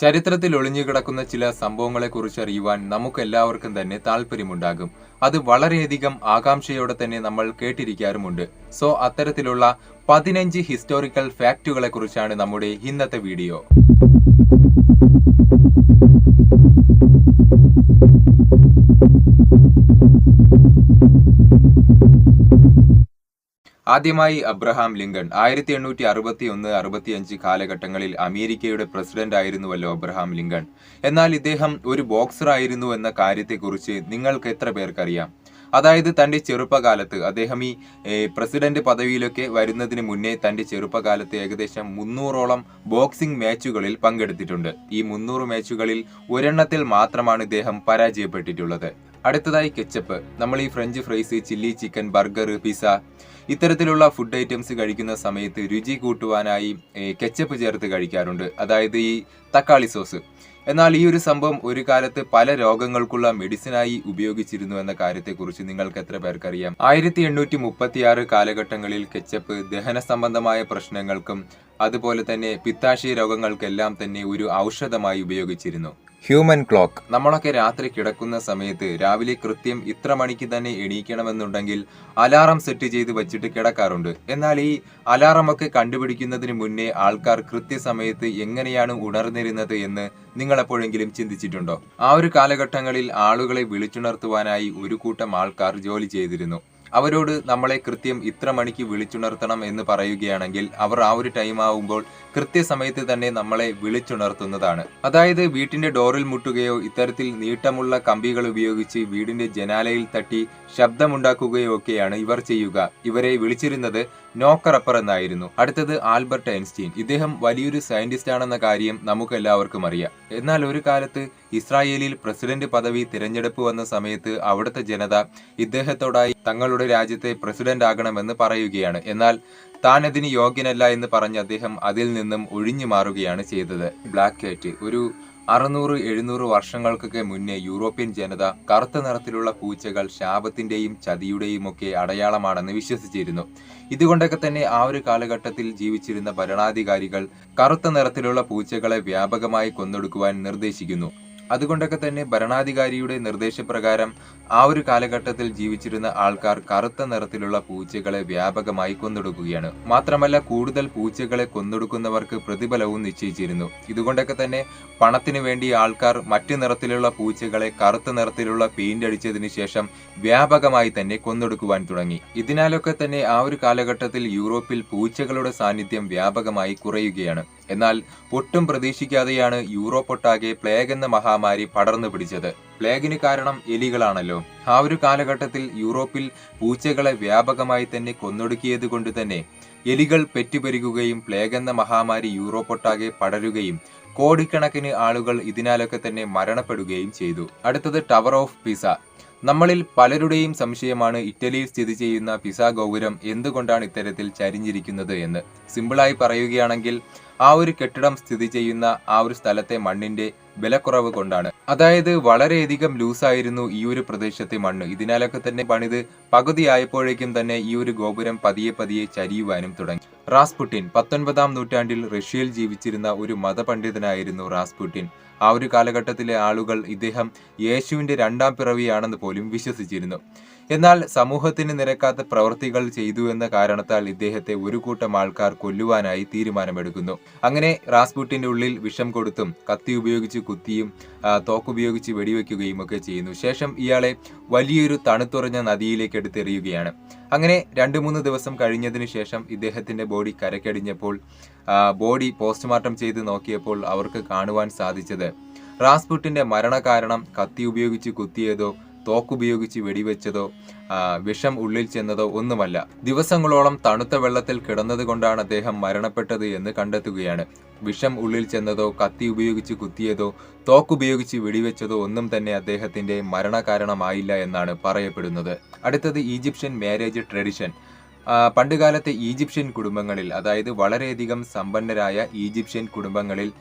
ചരിത്രത്തിൽ ഒളിഞ്ഞുകിടക്കുന്ന ചില സംഭവങ്ങളെക്കുറിച്ച് അറിയുവാൻ നമുക്കെല്ലാവർക്കും തന്നെ താല്പര്യമുണ്ടാകും അത് വളരെയധികം ആകാംക്ഷയോടെ തന്നെ നമ്മൾ കേട്ടിരിക്കാറുമുണ്ട്. സോ അത്തരത്തിലുള്ള പതിനഞ്ച് ഹിസ്റ്റോറിക്കൽ ഫാക്റ്റുകളെ കുറിച്ചാണ് നമ്മുടെ ഇന്നത്തെ വീഡിയോ. ആദ്യമായി അബ്രഹാം ലിങ്കൺ ആയിരത്തി എണ്ണൂറ്റി അറുപത്തി ഒന്ന് അറുപത്തിയഞ്ച് കാലഘട്ടങ്ങളിൽ അമേരിക്കയുടെ പ്രസിഡന്റ് ആയിരുന്നുവല്ലോ അബ്രഹാം ലിങ്കൺ. എന്നാൽ ഇദ്ദേഹം ഒരു ബോക്സർ ആയിരുന്നു എന്ന കാര്യത്തെക്കുറിച്ച് നിങ്ങൾക്ക് എത്ര പേർക്കറിയാം? അതായത് തന്റെ ചെറുപ്പകാലത്ത് അദ്ദേഹം ഈ പ്രസിഡന്റ് പദവിയിലൊക്കെ വരുന്നതിന് മുന്നേ തന്റെ ചെറുപ്പകാലത്ത് ഏകദേശം മുന്നൂറോളം ബോക്സിംഗ് മാച്ചുകളിൽ പങ്കെടുത്തിട്ടുണ്ട്. ഈ മുന്നൂറ് മാച്ചുകളിൽ ഒരെണ്ണത്തിൽ മാത്രമാണ് ഇദ്ദേഹം പരാജയപ്പെട്ടിട്ടുള്ളത്. അടുത്തതായി കെച്ചപ്പ്. നമ്മൾ ഈ French fries chilli chicken burger pizza ഇത്തരത്തിലുള്ള ഫുഡ് ഐറ്റംസ് കഴിക്കുന്ന സമയത്ത് രുചി കൂട്ടുവാനായി കെച്ചപ്പ് ചേർത്ത് കഴിക്കാറുണ്ട്. അതായത് ഈ തക്കാളി സോസ്. എന്നാൽ ഈ ഒരു സംഭവം ഒരു കാലത്ത് പല രോഗങ്ങൾക്കുള്ള മെഡിസിനായി ഉപയോഗിച്ചിരുന്നു എന്ന കാര്യത്തെക്കുറിച്ച് നിങ്ങൾക്ക് എത്ര പേർക്കറിയാം? ആയിരത്തി എണ്ണൂറ്റി മുപ്പത്തിയാറ് കാലഘട്ടങ്ങളിൽ കെച്ചപ്പ് ദഹന സംബന്ധമായ പ്രശ്നങ്ങൾക്കും അതുപോലെ തന്നെ പിത്താശയ രോഗങ്ങൾക്കെല്ലാം തന്നെ ഒരു ഔഷധമായി ഉപയോഗിച്ചിരുന്നു. ഹ്യൂമൻ ക്ലോക്ക് നമ്മളൊക്കെ രാത്രി കിടക്കുന്ന സമയത്ത് രാവിലെ കൃത്യം ഇത്ര മണിക്ക് തന്നെ എണീക്കണമെന്നുണ്ടെങ്കിൽ അലാറം സെറ്റ് ചെയ്ത് വെച്ചിട്ട് കിടക്കാറുണ്ട്. എന്നാൽ ഈ അലാറം ഒക്കെ കണ്ടുപിടിക്കുന്നതിന് മുന്നേ ആൾക്കാർ കൃത്യസമയത്ത് എങ്ങനെയാണ് ഉണർന്നിരുന്നത് എന്ന് നിങ്ങൾ എപ്പോഴെങ്കിലും ചിന്തിച്ചിട്ടുണ്ടോ? ആ ഒരു കാലഘട്ടങ്ങളിൽ ആളുകളെ വിളിച്ചുണർത്തുവാനായി ഒരു കൂട്ടം ആൾക്കാർ ജോലി ചെയ്തിരുന്നു. അവരോട് നമ്മളെ കൃത്യം ഇത്ര മണിക്ക് വിളിച്ചുണർത്തണം എന്ന് പറയുകയാണെങ്കിൽ അവർ ആ ഒരു ടൈം ആവുമ്പോൾ കൃത്യസമയത്ത് തന്നെ നമ്മളെ വിളിച്ചുണർത്തുന്നതാണ്. അതായത് വീട്ടിന്റെ ഡോറിൽ മുട്ടുകയോ ഇത്തരത്തിൽ നീട്ടമുള്ള കമ്പികൾ ഉപയോഗിച്ച് വീടിന്റെ ജനാലയിൽ തട്ടി ശബ്ദമുണ്ടാക്കുകയോ ഒക്കെയാണ് ഇവർ ചെയ്യുക. ഇവരെ വിളിച്ചിരുന്നത് നോക്കറപ്പർ എന്നായിരുന്നു. അടുത്തത് ആൽബർട്ട് ഐൻസ്റ്റീൻ. ഇദ്ദേഹം വലിയൊരു സയന്റിസ്റ്റ് ആണെന്ന കാര്യം നമുക്ക് എല്ലാവർക്കും അറിയാം. എന്നാൽ ഒരു കാലത്ത് ഇസ്രായേലിൽ പ്രസിഡന്റ് പദവി തിരഞ്ഞെടുപ്പ് വന്ന സമയത്ത് അവിടുത്തെ ജനത ഇദ്ദേഹത്തോടായി തങ്ങളുടെ രാജ്യത്തെ പ്രസിഡന്റ് ആകണമെന്ന് പറയുകയാണ്. എന്നാൽ താൻ അതിന് യോഗ്യനല്ല എന്ന് പറഞ്ഞ് അദ്ദേഹം അതിൽ നിന്നും ഒഴിഞ്ഞു മാറുകയാണ് ചെയ്തത്. ബ്ലാക്ക് കാറ്റ് ഒരു അറുന്നൂറ് എഴുന്നൂറ് വർഷങ്ങൾക്കൊക്കെ മുന്നേ യൂറോപ്യൻ ജനത കറുത്ത നിറത്തിലുള്ള പൂച്ചകൾ ശാപത്തിന്റെയും ചതിയുടെയും ഒക്കെ അടയാളമാണെന്ന് വിശ്വസിച്ചിരുന്നു. ഇതുകൊണ്ടൊക്കെ തന്നെ ആ ഒരു കാലഘട്ടത്തിൽ ജീവിച്ചിരുന്ന ഭരണാധികാരികൾ കറുത്ത നിറത്തിലുള്ള പൂച്ചകളെ വ്യാപകമായി കൊന്നൊടുക്കുവാൻ നിർദ്ദേശിക്കുന്നു. അതുകൊണ്ടൊക്കെ തന്നെ ഭരണാധികാരിയുടെ നിർദ്ദേശപ്രകാരം ആ ഒരു കാലഘട്ടത്തിൽ ജീവിച്ചിരുന്ന ആൾക്കാർ കറുത്ത നിറത്തിലുള്ള പൂച്ചകളെ വ്യാപകമായി കൊന്നൊടുക്കുകയാണ്. മാത്രമല്ല കൂടുതൽ പൂച്ചകളെ കൊന്നൊടുക്കുന്നവർക്ക് പ്രതിഫലവും നിശ്ചയിച്ചിരുന്നു. ഇതുകൊണ്ടൊക്കെ തന്നെ പണത്തിനു വേണ്ടി ആൾക്കാർ മറ്റു നിറത്തിലുള്ള പൂച്ചകളെ കറുത്ത നിറത്തിലുള്ള പെയിന്റ് അടിച്ചതിന് ശേഷം വ്യാപകമായി തന്നെ കൊന്നൊടുക്കുവാൻ തുടങ്ങി. ഇതിനാലൊക്കെ തന്നെ ആ ഒരു കാലഘട്ടത്തിൽ യൂറോപ്പിൽ പൂച്ചകളുടെ സാന്നിധ്യം വ്യാപകമായി കുറയുകയാണ്. എന്നാൽ ഒട്ടും പ്രതീക്ഷിക്കാതെയാണ് യൂറോപ്പൊട്ടാകെ പ്ലേഗ് എന്ന മഹാമാരി പടർന്നു പിടിച്ചത്. പ്ലേഗിന് കാരണം എലികളാണല്ലോ. ആ ഒരു കാലഘട്ടത്തിൽ യൂറോപ്പിൽ പൂച്ചകളെ വ്യാപകമായി തന്നെ കൊന്നൊടുക്കിയത് കൊണ്ട് തന്നെ എലികൾ പെറ്റുപെരുകുകയും പ്ലേഗ് എന്ന മഹാമാരി യൂറോപ്പൊട്ടാകെ പടരുകയും കോടിക്കണക്കിന് ആളുകൾ ഇതിനാലൊക്കെ തന്നെ മരണപ്പെടുകയും ചെയ്തു. അടുത്തത് ടവർ ഓഫ് പിസ. നമ്മളിൽ പലരുടെയും സംശയമാണ് ഇറ്റലിയിൽ സ്ഥിതി ചെയ്യുന്ന പിസ ഗോപുരം എന്തുകൊണ്ടാണ് ഇത്തരത്തിൽ ചരിഞ്ഞിരിക്കുന്നത് എന്ന്. സിമ്പിളായി പറയുകയാണെങ്കിൽ ആ ഒരു കെട്ടിടം സ്ഥിതി ചെയ്യുന്ന ആ ഒരു സ്ഥലത്തെ മണ്ണിന്റെ വിലക്കുറവ് കൊണ്ടാണ്. അതായത് വളരെയധികം ലൂസായിരുന്നു ഈ ഒരു പ്രദേശത്തെ മണ്ണ്. ഇതിനാലൊക്കെ തന്നെ പണിത് പകുതിയായപ്പോഴേക്കും തന്നെ ഈ ഒരു ഗോപുരം പതിയെ പതിയെ ചരിയുവാനും തുടങ്ങി. റാസ്പുട്ടിൻ പത്തൊൻപതാം നൂറ്റാണ്ടിൽ റഷ്യയിൽ ജീവിച്ചിരുന്ന ഒരു മതപണ്ഡിതനായിരുന്നു റാസ്പുട്ടിൻ. ആ ഒരു കാലഘട്ടത്തിലെ ആളുകൾ ഇദ്ദേഹം യേശുവിന്റെ രണ്ടാം പിറവിയാണെന്ന് പോലും വിശ്വസിച്ചിരുന്നു. എന്നാൽ സമൂഹത്തിന് നിരക്കാത്ത പ്രവൃത്തികൾ ചെയ്തു എന്ന കാരണത്താൽ ഇദ്ദേഹത്തെ ഒരു കൂട്ടം ആൾക്കാർ കൊല്ലുവാനായി തീരുമാനമെടുക്കുന്നു. അങ്ങനെ റാസ്പുട്ടിന്റെ ഉള്ളിൽ വിഷം കൊടുത്തും കത്തി ഉപയോഗിച്ച് കുത്തിയും തോക്കുപയോഗിച്ച് വെടിവെക്കുകയും ഒക്കെ ചെയ്യുന്നു. ശേഷം ഇയാളെ വലിയൊരു തണുത്തുറഞ്ഞ നദിയിലേക്ക് എടുത്തെറിയുകയാണ്. അങ്ങനെ രണ്ടു മൂന്ന് ദിവസം കഴിഞ്ഞതിന് ശേഷം ഇദ്ദേഹത്തിന്റെ ബോഡി കരക്കടിഞ്ഞപ്പോൾ ബോഡി പോസ്റ്റ്മോർട്ടം ചെയ്ത് നോക്കിയപ്പോൾ അവർക്ക് കാണുവാൻ സാധിച്ചത് റാസ്പുട്ടിന്റെ മരണകാരണം കത്തി ഉപയോഗിച്ച് കുത്തിയതോ തോക്കുപയോഗിച്ച് വെടിവെച്ചതോ വിഷം ഉള്ളിൽ ചെന്നതോ ഒന്നുമല്ല. ദിവസങ്ങളോളം തണുത്ത വെള്ളത്തിൽ കിടന്നതുകൊണ്ടാണ് അദ്ദേഹം മരണപ്പെട്ടത് എന്ന് കണ്ടെത്തുകയാണ്. വിഷം ഉള്ളിൽ ചെന്നതോ കത്തി ഉപയോഗിച്ച് കുത്തിയതോ തോക്കുപയോഗിച്ച് വെടിവെച്ചതോ ഒന്നും തന്നെ അദ്ദേഹത്തിന്റെ മരണകാരണമായില്ല എന്നാണ് പറയപ്പെടുന്നത്. അടുത്തത് ഈജിപ്ഷ്യൻ മാരേജ് ട്രഡിഷൻ പണ്ടുകാലത്തെ ഈജിപ്ഷ്യൻ കുടുംബങ്ങളിൽ അതായത് വളരെയധികം സമ്പന്നരായ ഈജിപ്ഷ്യൻ കുടുംബങ്ങളിൽ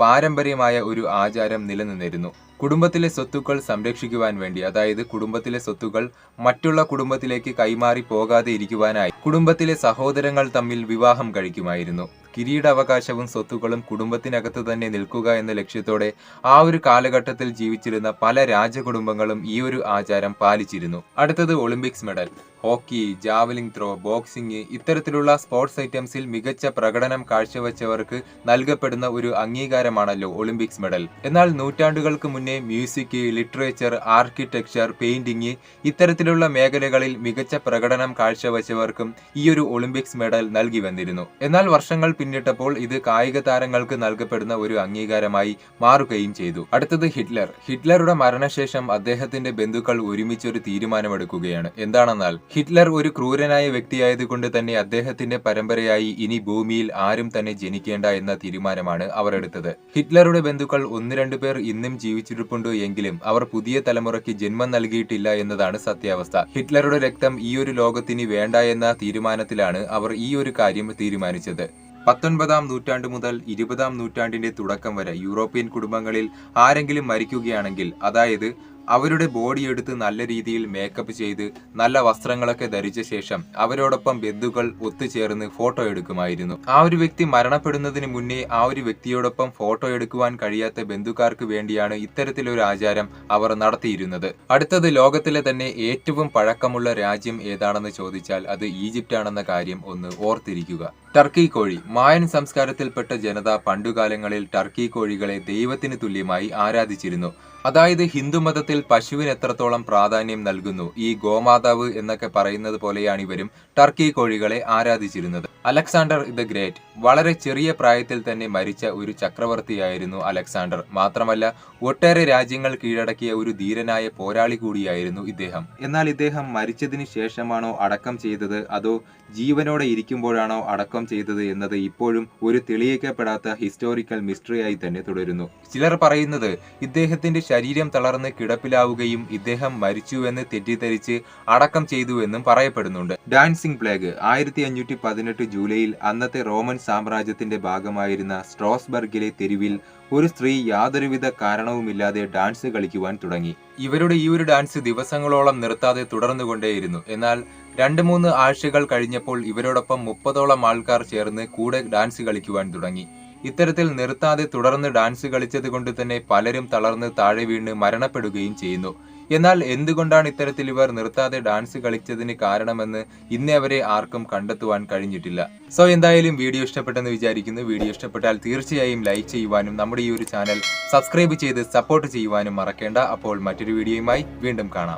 പാരമ്പര്യമായ ഒരു ആചാരം നിലനിന്നിരുന്നു. കുടുംബത്തിലെ സ്വത്തുക്കൾ സംരക്ഷിക്കുവാൻ വേണ്ടി അതായത് കുടുംബത്തിലെ സ്വത്തുക്കൾ മറ്റുള്ള കുടുംബത്തിലേക്ക് കൈമാറി പോകാതെ ഇരിക്കുവാനായി കുടുംബത്തിലെ സഹോദരങ്ങൾ തമ്മിൽ വിവാഹം കഴിക്കുമായിരുന്നു. കിരീടാവകാശവും സ്വത്തുക്കളും കുടുംബത്തിനകത്ത് തന്നെ നിൽക്കുക എന്ന ലക്ഷ്യത്തോടെ ആ ഒരു കാലഘട്ടത്തിൽ ജീവിച്ചിരുന്ന പല രാജകുടുംബങ്ങളും ഈ ഒരു ആചാരം പാലിച്ചിരുന്നു. അടുത്തത് Olympics medal. Hockey javelin throw boxing ഇത്തരത്തിലുള്ള സ്പോർട്സ് ഐറ്റംസിൽ മികച്ച പ്രകടനം കാഴ്ചവെച്ചവർക്ക് നൽകപ്പെടുന്ന ഒരു അംഗീകാരമാണല്ലോ ഒളിമ്പിക്സ് മെഡൽ. എന്നാൽ നൂറ്റാണ്ടുകൾക്ക് മുന്നേ മ്യൂസിക് ലിറ്ററേച്ചർ ആർക്കിടെക്ചർ പെയിന്റിംഗ് ഇത്തരത്തിലുള്ള മേഖലകളിൽ മികച്ച പ്രകടനം കാഴ്ചവെച്ചവർക്കും ഈ ഒരു ഒളിമ്പിക്സ് മെഡൽ നൽകി വന്നിരുന്നു. എന്നാൽ വർഷങ്ങൾ പിന്നിട്ടപ്പോൾ ഇത് കായിക താരങ്ങൾക്ക് നൽകപ്പെടുന്ന ഒരു അംഗീകാരമായി മാറുകയും ചെയ്തു. അടുത്തത് ഹിറ്റ്ലർ. ഹിറ്റ്ലറുടെ മരണശേഷം അദ്ദേഹത്തിന്റെ ബന്ധുക്കൾ ഒരുമിച്ചൊരു തീരുമാനമെടുക്കുകയാണ്. എന്താണെന്നാൽ ഹിറ്റ്ലർ ഒരു ക്രൂരനായ വ്യക്തിയായതുകൊണ്ട് തന്നെ അദ്ദേഹത്തിന്റെ പരമ്പരയായി ഇനി ഭൂമിയിൽ ആരും തന്നെ ജനിക്കേണ്ട എന്ന തീരുമാനമാണ് അവർ എടുത്തത്. ഹിറ്റ്ലറുടെ ബന്ധുക്കൾ ഒന്ന് രണ്ടു പേർ ഇന്നും ജീവിച്ചിരിപ്പുണ്ട് എങ്കിലും അവർ പുതിയ തലമുറയ്ക്ക് ജന്മം നൽകിയിട്ടില്ല എന്നതാണ് സത്യാവസ്ഥ. ഹിറ്റ്ലറുടെ രക്തം ഈ ഒരു ലോകത്തിന് വേണ്ട എന്ന തീരുമാനത്തിലാണ് അവർ ഈ ഒരു കാര്യം തീരുമാനിച്ചത്. പത്തൊൻപതാം നൂറ്റാണ്ട് മുതൽ ഇരുപതാം നൂറ്റാണ്ടിന്റെ തുടക്കം വരെ യൂറോപ്യൻ കുടുംബങ്ങളിൽ ആരെങ്കിലും മരിക്കുകയാണെങ്കിൽ അതായത് അവരുടെ ബോഡി എടുത്ത് നല്ല രീതിയിൽ മേക്കപ്പ് ചെയ്ത് നല്ല വസ്ത്രങ്ങളൊക്കെ ധരിച്ച ശേഷം അവരോടൊപ്പം ബന്ധുക്കൾ ഒത്തുചേർന്ന് ഫോട്ടോ എടുക്കുമായിരുന്നു. ആ ഒരു വ്യക്തി മരണപ്പെടുന്നതിന് മുന്നേ ആ ഒരു വ്യക്തിയോടൊപ്പം ഫോട്ടോ എടുക്കുവാൻ കഴിയാത്ത ബന്ധുക്കാർക്ക് വേണ്ടിയാണ് ഇത്തരത്തിലൊരു ആചാരം അവർ നടത്തിയിരുന്നത്. അടുത്തത് ലോകത്തിലെ തന്നെ ഏറ്റവും പഴക്കമുള്ള രാജ്യം ഏതാണെന്ന് ചോദിച്ചാൽ അത് ഈജിപ്റ്റ് ആണെന്ന കാര്യം ഒന്ന് ഓർത്തിരിക്കുക. ടർക്കി കോഴി. മായൻ സംസ്കാരത്തിൽപ്പെട്ട ജനത പണ്ടുകാലങ്ങളിൽ ടർക്കി കോഴികളെ ദൈവത്തിന് തുല്യമായി ആരാധിച്ചിരുന്നു. അതായത് ഹിന്ദുമതത്തിൽ പശുവിന് എത്രത്തോളം പ്രാധാന്യം നൽകുന്നു? ഈ ഗോമാതാവ് എന്നൊക്കെ പറയുന്നത് പോലെയാണ് ഇവരും ടർക്കി കോഴികളെ ആരാധിച്ചിരുന്നത്. Alexander the Great. വളരെ ചെറിയ പ്രായത്തിൽ തന്നെ മരിച്ച ഒരു ചക്രവർത്തിയായിരുന്നു അലക്സാണ്ടർ. മാത്രമല്ല ഒട്ടേറെ രാജ്യങ്ങൾ കീഴടക്കിയ ഒരു ധീരനായ പോരാളി കൂടിയായിരുന്നു ഇദ്ദേഹം. എന്നാൽ ഇദ്ദേഹം മരിച്ചതിന് ശേഷമാണോ അടക്കം ചെയ്തത്? അതോ ജീവനോടെ ഇരിക്കുമ്പോഴാണോ അടക്കം ചെയ്തത് എന്നത് ഇപ്പോഴും ഒരു തെളിയിക്കപ്പെടാത്ത ഹിസ്റ്റോറിക്കൽ മിസ്റ്ററിയായി തന്നെ തുടരുന്നു. ചിലർ പറയുന്നത് ഇദ്ദേഹത്തിന്റെ ശരീരം തളർന്ന് കിടപ്പിലാവുകയും ഇദ്ദേഹം മരിച്ചുവെന്ന് തെറ്റിദ്ധരിച്ച് അടക്കം ചെയ്തുവെന്നും പറയപ്പെടുന്നുണ്ട്. ഡാൻസിംഗ് പ്ലേഗ് ആയിരത്തി അഞ്ഞൂറ്റി പതിനെട്ട് ജൂലൈയിൽ അന്നത്തെ റോമൻ സാമ്രാജ്യത്തിന്റെ ഭാഗമായിരുന്ന സ്ട്രോസ്ബർഗിലെ തെരുവിൽ ഒരു സ്ത്രീ യാതൊരുവിധ കാരണവുമില്ലാതെ ഡാൻസ് കളിക്കുവാൻ തുടങ്ങി. ഇവരുടെ ഈ ഒരു ഡാൻസ് ദിവസങ്ങളോളം നിർത്താതെ തുടർന്നുകൊണ്ടേയിരുന്നു. എന്നാൽ രണ്ട് മൂന്ന് ആഴ്ചകൾ കഴിഞ്ഞപ്പോൾ ഇവരോടൊപ്പം മുപ്പതോളം ആൾക്കാർ ചേർന്ന് കൂടെ ഡാൻസ് കളിക്കുവാൻ തുടങ്ങി. ഇത്തരത്തിൽ നിർത്താതെ തുടർന്ന് ഡാൻസ് കളിച്ചത് കൊണ്ട് തന്നെ പലരും തളർന്ന് താഴെ വീണ് മരണപ്പെടുകയും ചെയ്യുന്നു. എന്നാൽ എന്തുകൊണ്ടാണ് ഇത്തരത്തിൽ ഇവർ നിർത്താതെ ഡാൻസ് കളിച്ചതിന് കാരണമെന്ന് ഇന്നേ അവരെ ആർക്കും കണ്ടെത്തുവാൻ കഴിഞ്ഞിട്ടില്ല. സോ എന്തായാലും വീഡിയോ ഇഷ്ടപ്പെട്ടെന്ന് വിചാരിക്കുന്നു. വീഡിയോ ഇഷ്ടപ്പെട്ടാൽ തീർച്ചയായും ലൈക്ക് ചെയ്യുവാനും നമ്മുടെ ഈ ഒരു ചാനൽ സബ്സ്ക്രൈബ് ചെയ്ത് സപ്പോർട്ട് ചെയ്യുവാനും മറക്കേണ്ട. അപ്പോൾ മറ്റൊരു വീഡിയോയുമായി വീണ്ടും കാണാം.